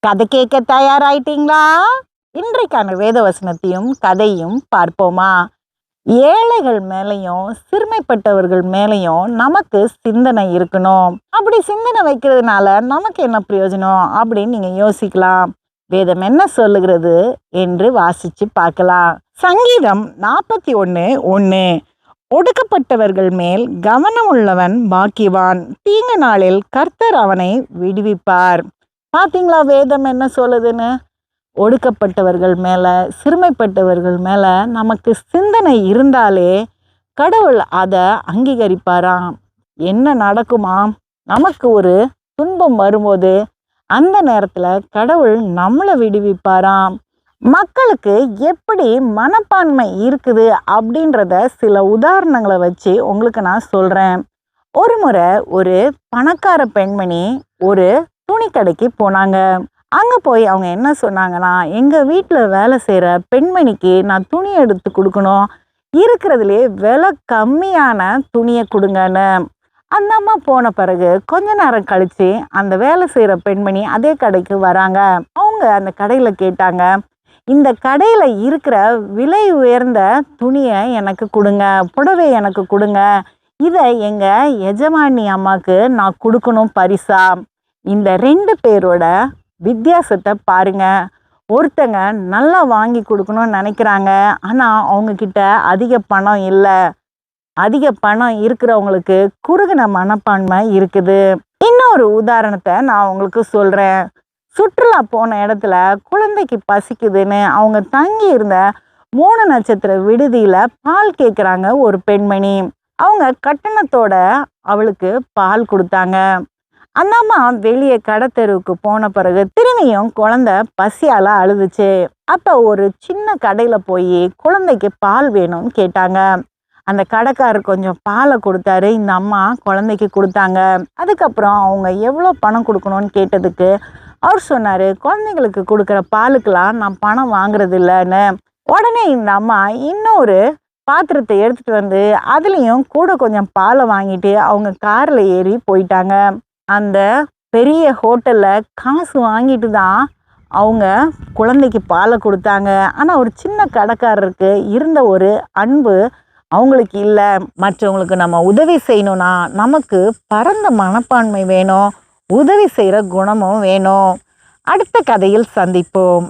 கதை கேட்க தயாராயிட்டீங்களா? இன்றைக்கான வேத வசனத்தையும் கதையும் பார்ப்போமா? ஏழைகள் மேலையும் சிறுமைப்பட்டவர்கள் மேலேயும் நமக்கு சிந்தனை இருக்கணும். அப்படி சிந்தனை வைக்கிறதுனால நமக்கு என்ன பிரயோஜனம்? அப்படின்னு நீங்க யோசிக்கலாம். வேதம் என்ன சொல்லுகிறது என்று வாசிச்சு பார்க்கலாம். சங்கீதம் நாற்பத்தி ஒன்று ஒன்று ஒடுக்கப்பட்டவர்கள் மேல் கவனம் உள்ளவன் பாக்கியவான். தீங்கு நாளில் கர்த்தர் அவனை விடுவிப்பார். பார்த்தீங்களா வேதம் என்ன சொல்லுதுன்னு? ஒடுக்கப்பட்டவர்கள் மேலே சிறுமைப்பட்டவர்கள் மேலே நமக்கு சிந்தனை இருந்தாலே கடவுள் அதை அங்கீகரிப்பாராம். என்ன நடக்குமாம் நமக்கு ஒரு துன்பம் வரும்போது அந்த நேரத்தில் கடவுள் நம்மளை விடுவிப்பாராம். மக்களுக்கு எப்படி மனப்பான்மை இருக்குது அப்படின்றத சில உதாரணங்களை வச்சு உங்களுக்கு நான் சொல்கிறேன் ஒரு முறை ஒரு பணக்கார பெண்மணி ஒரு துணி கடைக்கு போனாங்க. அங்கே போய் அவங்க என்ன சொன்னாங்கன்னா எங்கள் வீட்டில் வேலை செய்கிற பெண்மணிக்கு நான் துணி எடுத்து கொடுக்கணும். இருக்கிறதுலே விலை கம்மியான துணியை கொடுங்கன்னு. அந்த அம்மா போன பிறகு கொஞ்ச நேரம் கழித்து அந்த வேலை செய்கிற பெண்மணி அதே கடைக்கு வராங்க. அவங்க அந்த கடையில் கேட்டாங்க இந்த கடையில் இருக்கிற விலை உயர்ந்த துணியை எனக்கு கொடுங்க புடவை எனக்கு கொடுங்க. இதை எங்கள் எஜமானி அம்மாவுக்கு நான் கொடுக்கணும் பரிசா? இந்த ரெண்டு பேரோட வித்தியாசத்தை பாருங்க. ஒருத்தங்க நல்லா வாங்கி கொடுக்கணும்னு நினைக்கிறாங்க. ஆனால் அவங்கக்கிட்ட அதிக பணம் இல்லை. அதிக பணம் இருக்கிறவங்களுக்கு குறுகின மனப்பான்மை இருக்குது. இன்னொரு உதாரணத்தை நான் உங்களுக்கு சொல்கிறேன் சுற்றுலா போன இடத்துல குழந்தைக்கு பசிக்குதுன்னு அவங்க தங்கி இருந்த மூணு நட்சத்திர விடுதியில் பால் கேட்குறாங்க ஒரு பெண்மணி. அவங்க கட்டணத்தோட அவளுக்கு பால் கொடுத்தாங்க. அந்த அம்மா வெளியே கடத்தெருவுக்கு போன பிறகு திரும்பியும் குழந்தை பசியால் அழுதுச்சு. அப்போ ஒரு சின்ன கடையில் போய் குழந்தைக்கு பால் வேணும்னு கேட்டாங்க. அந்த கடைக்காரர் கொஞ்சம் பாலை கொடுத்தாரு. இந்த அம்மா குழந்தைக்கு கொடுத்தாங்க. அதுக்கப்புறம் அவங்க எவ்வளோ பணம் கொடுக்கணும்னு கேட்டதுக்கு அவர் சொன்னார் குழந்தைங்களுக்கு கொடுக்குற பாலுக்கெலாம் நான் பணம் வாங்குறது இல்லைன்னு உடனே இந்த அம்மா இன்னொரு பாத்திரத்தை எடுத்துகிட்டு வந்து அதுலேயும் கூட கொஞ்சம் பாலை வாங்கிட்டு அவங்க காரில் ஏறி போயிட்டாங்க. அந்த பெரிய ஹோட்டலில் காசு வாங்கிட்டு தான் அவங்க குழந்தைக்கு பாலை கொடுத்தாங்க. ஆனால் ஒரு சின்ன கடைக்காரருக்கு இருந்த ஒரு அன்பு அவங்களுக்கு இல்லை. மற்றவங்களுக்கு நம்ம உதவி செய்யணும்னா நமக்கு பரந்த மனப்பான்மை வேணும். உதவி செய்கிற குணமும் வேணும். அடுத்த கதையில் சந்திப்போம்.